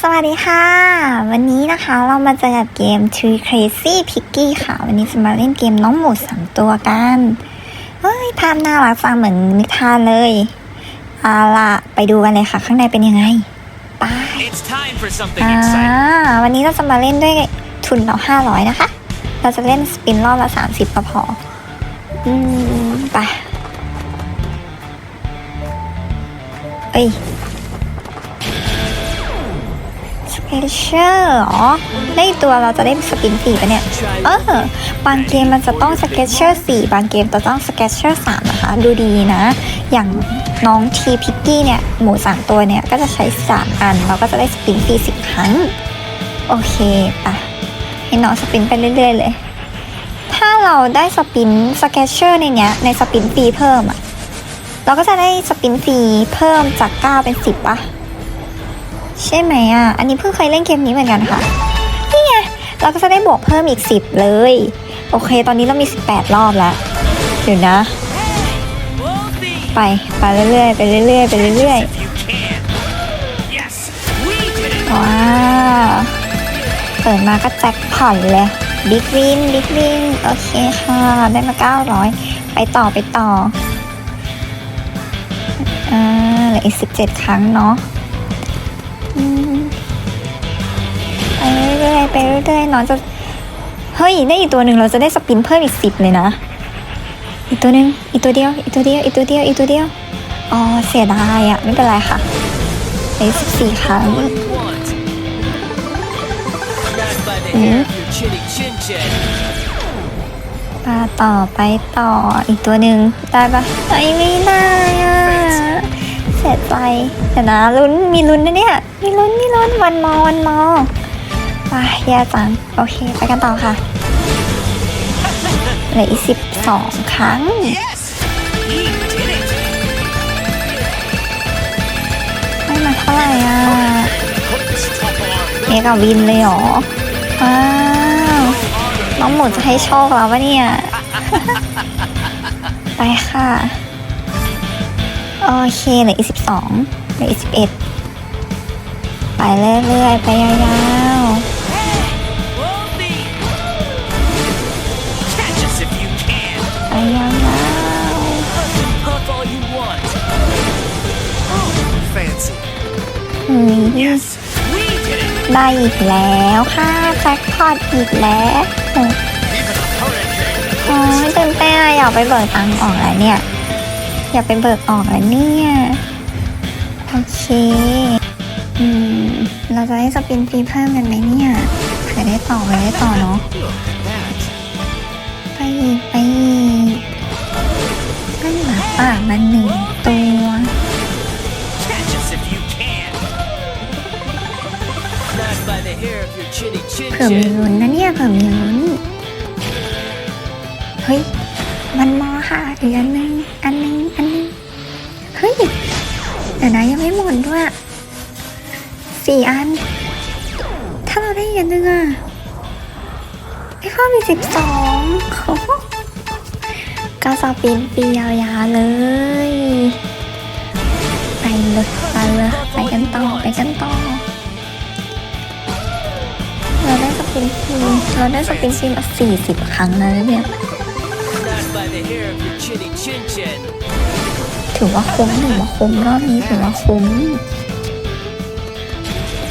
สวัสดีค่ะ วันนี้นะคะเรามาเจอกับเกม Tree Crazy Piggy ค่ะ วันนี้จะมาเล่นเกมน้องหมูสามตัวกันเฮ้ยภาพน่ารักฟังเหมือนนิทานเลยเอาล่ะไปดูกันเลยค่ะ ข้างในเป็นยังไงไป It's time for something อ่า exciting. วันนี้เราจะมาเล่นด้วยทุนเราห้าร้อยนะคะ เราจะเล่นสปินรอบละสามสิบก็พอ อืมไปเอ้ย เกชเชอร์เหรอได้ตัวเราจะได้สปินสี่ปะเนี่ย เออ บางเกมมันจะต้องสเกชเชอร์สี่บางเกมจะต้องสเกชเชอร์สามนะคะ ดูดีนะ อย่างน้องทีพิกกี้เนี่ย หมูสามตัวเนี่ย ก็จะใช้สามอัน เราก็จะได้สปินฟรีสิบครั้ง โอเคปะให้น้องสปินไปเรื่อยๆเลย ถ้าเราได้สปินสเกชเชอร์ในเนี้ยในสปินฟรีเพิ่มอะเราก็จะได้สปินฟรีเพิ่มจาก 9 เป็น 10ปะ ใช่ไหมอะ อันนี้เพิ่งเคยเล่นเกมนี้เหมือนกันค่ะ นี่ไง เราก็จะได้บวกเพิ่มอีก 10 เลย โอเค ตอนนี้เรามี 18 รอบแล้วเดี๋ยวนะ ไป ไปเรื่อยๆ ไปเรื่อยๆ ไปเรื่อยๆ ว้าวเปิดมาก็แจ็คพอตเลย บิ๊กวิน บิ๊กวิน โอเคค่ะ ได้มา 900 ไปต่อไปต่อ อ่า เหลืออีก 17 ครั้งเนาะ รื่อยๆไปเรื่อยๆน้องจะเฮ้ยได้อีกตัวหนึ่งเราจะได้สปินเพิ่มอีก10เลยนะ อีกตัวหนึ่งอีกตัวเดียว อีกตัวเดียว อีกตัวเดียว อีกตัวเดียว อ๋อ เสียดายอะ ไม่เป็นไรค่ะเหลืออีก14ครั้ง What you want. Not by the hair of your chinny chin chin. ปาต่อไปต่ออีกตัวหนึ่งได้ปะไอ้ไม่ได้อะเสียใจเดี๋ยวนะลุ้นมีลุ้นนะเนี่ย มีลุ้นมีลุ้นวันมอวันมอ ไปแย่จัง โอเค ไปกันต่อค่ะเหลืออีกสิบสองครั้งได้มาเท่าไหร่อะ Put this top on. เมกับวินเลยเหรอ ว้าว น้องหมูจะให้โชคแล้ววะเนี่ย ไปค่ะ โอเคเหลืออีกสิบสองเหลืออีกสิบเอ็ดไปเรื่อยๆ ไปยาว ได้อีกแล้วค่ะแจ็คพอตอีกแล้วโอ้ยตื่นเต้นอะอยากไปเบิกตังออกแล้วเนี่ย อยากไปเบิกออกแล้วเนี่ย โอเค อืม เราจะได้สปินฟรีเพิ่มกันไหมเนี่ยเผื่อได้ต่อไปได้ต่อเนาะ ผื่อมี chin. ลุ้นนะเนี่ยเผื่อมีลุ้นเฮ้ยมันมอค่ะอีกอันนึงอันนึงอันนึงเฮ้ยเดี๋ยวนะยังไม่หมดด้วยสี่อัน ถ้าเราได้อีกอันนึงอะไอ้ข้อมีสิบสองก็สปินปียาวๆเลย ไปเลยไปเลยไปกันต่อไปกันต่อ เราได้สปินฟรีเราได้สปินฟรีมาสี่สิบครั้งแล้วเนี่ย ถือว่าคุ้มถือว่าคุ้มรอบนี้ถือว่าคุ้ม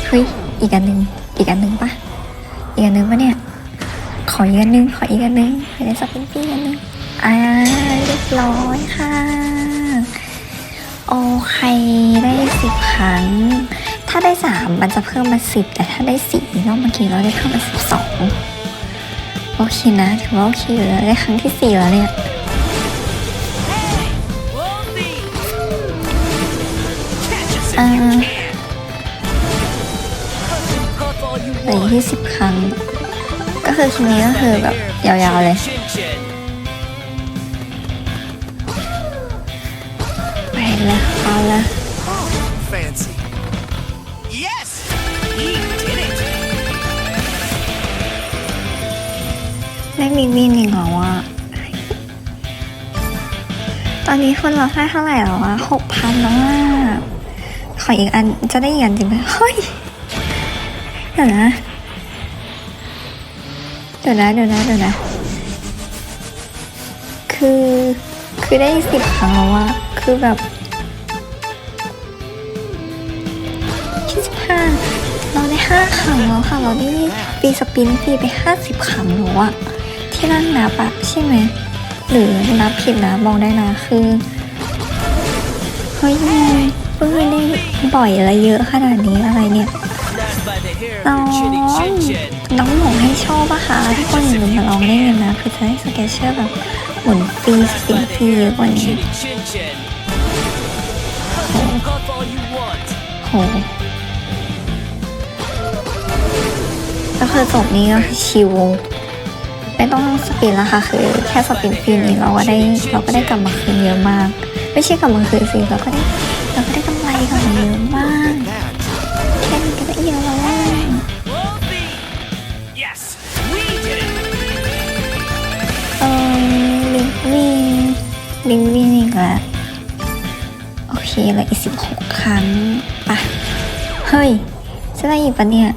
เฮ้ยอีกอันหนึ่งอีกอันหนึ่งปะอีกอันหนึ่งปะเนี่ย ขออีกอันหนึ่งขออีกอันหนึ่งขอได้สปินฟรีอันหนึ่งอ่าเรียบร้อยค่ะ โอเคได้สิบครั้ง ถ้าได้สามมันจะเพิ่มมาสิบแต่ถ้าได้สี่รอบเมื่อกี้เราได้เพิ่มมาสิบสองโอเคนะ ถือว่าโอเคอยู่แล้วได้ครั้งที่สี่แล้วเนี่ยเหลือ want. ยี่สิบครั้ง ก็คือทีนี้ก็คือแบบยาวๆเลยไปเลย ได้มีวินอีเหรอวะตอนนี้คนเราได้เท่าไหร่แล้ววะหกพันแล้วอะขออีกอันจะได้อีกอันจริงไหมเฮ้ยเดี๋ยวนะเดี๋ยวนะเดี๋ยวนะเดี๋ยวนะคือคือได้สิบครั้งแล้วอะคือแบบยี่สิบห้าเราได้ห้าครั้งแล้วค่ะ เราได้ปีสปินปีไปห้าสิบครั้งแล้วอะ ที่นั่งนับอะใช่ไหมหรือนับผิดนะมองได้นะคือเฮ้ยเพิ่งได้บ่อยอะไรเยอะขนาดนี้อะไรเนี่ยน้องน้องหมงให้ชอบปะคะทุกคนอย่าลืมมาลองเล่นกันนะคือจะได้สเกเชอร์แบบหมุนฟีสปิน By ฟ the รีเยอะกว่านี้ chinny chin chin. Puff all you want. โหก็คือจบนี้ก็ชิว ไม่ต้องสปินแล้วค่ะคือแค่สปินฟรีนี้เราก็ได้เราก็ได้กลับมาคืนเยอะมาก ไม่ใช่กลับมาคืนสิเราก็ได้เราก็ได้กำไรกลับมาเยอะมากแค่นี้ก็ได้เยอะแล้วว่า Wolfie! Yes, we did it. เออลิงวิ่งลิงวิ่งอีกแล้วโอเคเหลยอีกสิบหกครั้งปะเฮ้ยจะได้อีกปะเนี่ย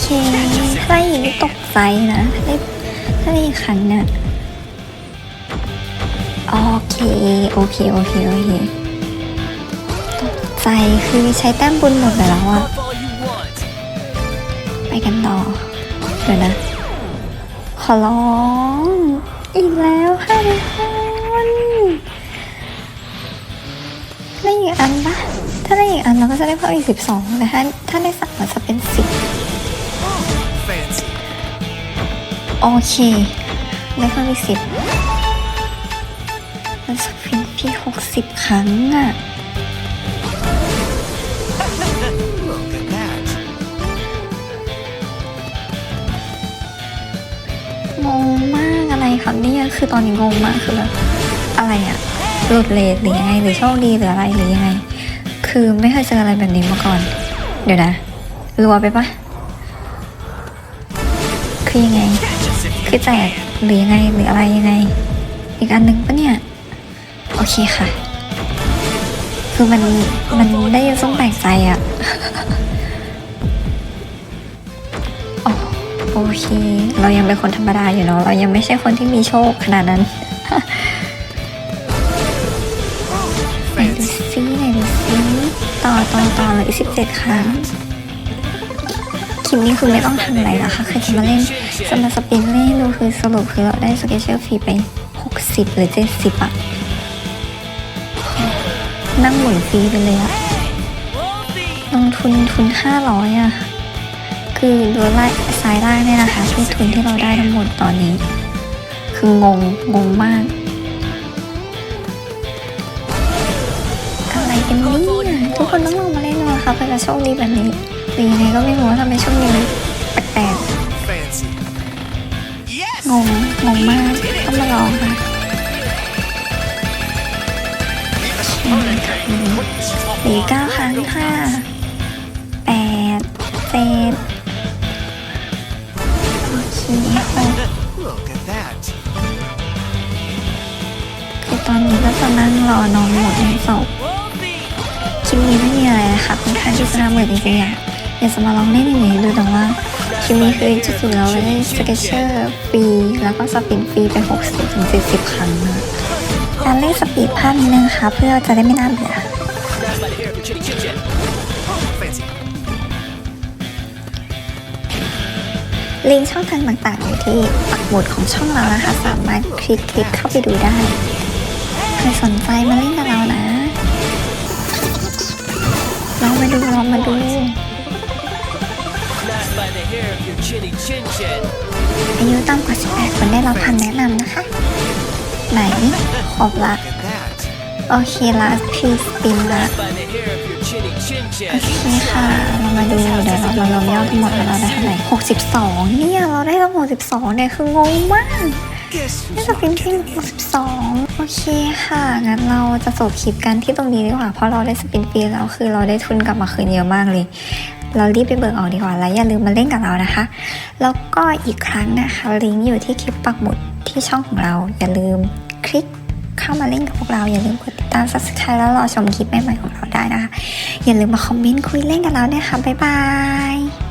เคถ้าได้อีกนี่ตกใจนะถ้าได้ถ้าได้อีกครั้งเนี่ยโอเค โอเค โอเค โอเค ตกใจคือใช้แต้มบุญหมดไปแล้วอะไปกันต่อ เดี๋ยวนะ ขอร้อง อีกแล้วค่ะทุกคนได้อีกอันปะถ้าได้อีกอันเราก็จะได้เพิ่มอีกสิบสองแต่ถ้าถ้าได้สักมันจะเป็นสิบ โอเคได้เพิ่สิบแล้วสปินพี่หกสิบครั้งอะงงมากอะไรครับเนี่ยคือตอนนี้งงมากคือแบบอะไรอะหลุดเลทหรือยังไงหรือโชคดีหรืออะไรหรือยังไง คือไม่เคยเจออะไรแบบนี้มาก่อน เดี๋ยวนะรัวไปปะคือยังไง คือแจกหรือยังไงหรืออะไรยังไง อีกอันหนึ่งปะเนี่ย โอเคค่ะ คือมันมันได้ยินส้มแปลกใจอะโอเค เรายังเป็นคนธรรมดาอยู่เนาะ เรายังไม่ใช่คนที่มีโชคขนาดนั้นไหนดูซิไหนดูซิต่อต่อต่อเลยอีกสิบเจ็ดครั้ง ลิปนี้คือไม่ต้องทำอะไรนะคะคือจะมาเล่นจะมาสปินเล่นดูคือสรุปคือเราได้สเกจเชอร์ฟรีไป 60 หรือ 70อะนั่งหมุนฟรีไปเลยอะลงทุนทุน 500อะคือดูไล่ซ้ายล่างเนี่ยนะคะคือทุนที่เราได้ทั้งหมดตอนนี้ คืองงงงมากอะไรกันเนี่ยทุกคนต้องลองมาเล่นดูนะคะเพื่อจะโชคดีแบบนี้ หรือยังไงก็ไม่รู้ว่าทำไมช่วงนี้มันแปลก Fancy. Yes! ๆงงงงมากต้องมาลองค่ะสี่เก้าครั้งค่ะแปดเศษโอเคหก Look at that. คือตอนนี้ก็จะนั่งรอน้องหมดในศพ Wolfie! คลิปนี้ไม่มีอะไรนะคะค่อนข้างที่จะน่าเบื่อจริงๆอยาก อยากจะมาลองเล่นอย่างนี้ดูแต่ว่าคลิปนี้คือจริงๆเราได้สเก็ตเชอร์ฟรีแล้วก็สปินฟรีไป 60-70 ครั้งนะการเล่นสปีดภาพนิดนึงค่ะเพื่อจะได้ไม่น่าเบื่อลิงก์ช่องทางต่างๆอยู่ที่ปักหมุดของช่องเรานะคะ สามารถคลิกคลิกเข้าไปดูได้ใครสนใจมาเล่นกับเรานะลองมาดูลองมาดู อายุต่ำกว่า 18คนได้รับคำแนะนำนะคะ ไหนครบละโอเคละพีสปินละโอเคค่ะ เรามาดู เดี๋ยวเรามารวมยอดทั้งหมดแล้วเราได้เท่าไหร่62 เนี่ย เราได้ทั้ง62 เนี่ย คืองงมากน่าจะเป็นที่62 โอเคค่ะ งั้นเราจะจบคลิปกันที่ตรงนี้ดีกว่า เพราะเราได้สปินฟรีแล้ว คือเราได้ทุนกลับมาคืนเยอะมากเลย เรารีบไปเบิกออกดีกว่าและอย่าลืมมาเล่นกับเรานะคะ แล้วก็อีกครั้งนะคะลิงก์อยู่ที่คลิปปักหมุดที่ช่องของเรา อย่าลืมคลิกเข้ามาเล่นกับพวกเรา อย่าลืมกดติดตาม subscribe แล้วรอชมคลิปใหม่ๆของเราได้นะคะ อย่าลืมมาคอมเมนต์คุยเล่นกับเราด้วยค่ะบ๊ายบาย